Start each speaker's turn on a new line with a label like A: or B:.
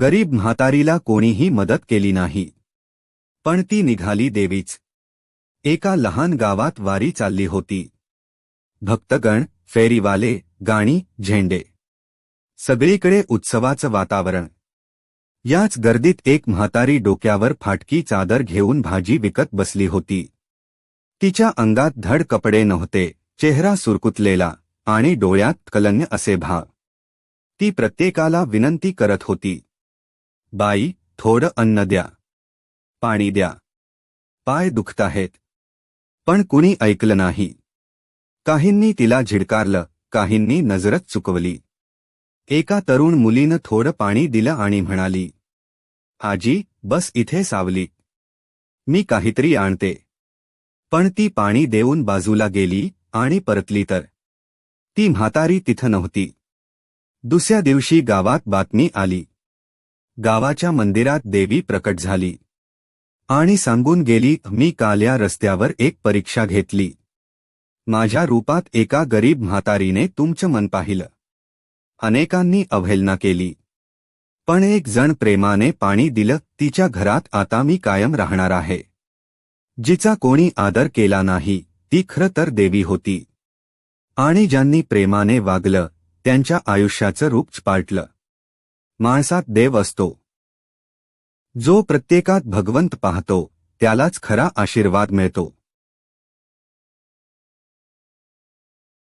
A: गरीब म्हातारीला कोणीही मदत केली नाही. पण ती निघाली देवीच. एका लहान गावात वारी चालली होती. भक्तगण फेरीवाले गाणी झेंडे. सगळीकडे उत्सवाचं वातावरण. याच गर्दीत एक म्हातारी डोक्यावर फाटकी चादर घेऊन भाजी विकत बसली होती. तिच्या अंगात धड कपडे नव्हते चेहरा सुरकुतलेला आणि डोळ्यात कलन्य असे भा ती प्रत्येकाला विनंती करत होती. बाई थोडं अन्न द्या. पाणी द्या. पाय दुखताहेत. पण कुणी ऐकलं नाही. काहींनी तिला झिडकारलं काहींनी नजरच चुकवली. एका तरुण मुलीनं थोडं पाणी दिलं आणि म्हणाली आजी बस इथे सावली. मी काहीतरी आणते. पण ती पाणी देऊन बाजूला गेली आणि परतली तर. ती म्हातारी तिथं नव्हती. दुसऱ्या दिवशी गावात बातमी आली. गावाच्या मंदिरात देवी प्रकट झाली. आणि सांगून गेली मी काल या रस्त्यावर एक परीक्षा घेतली. माझ्या रूपात एका गरीब म्हातारीने तुमचं मन पाहिलं. अनेकांनी अवहेलना केली. पण एक जण प्रेमाने पाणी दिलं तिच्या घरात आता मी कायम राहणार आहे. जिचा कोणी आदर केला नाही ती खरं तर देवी होती. आणि ज्यांनी प्रेमाने वागलं त्यांच्या आयुष्याचं रूप पाटलं. माणसात देव असतो. जो प्रत्येकात भगवंत पाहतो त्यालाच खरा आशीर्वाद मिळतो.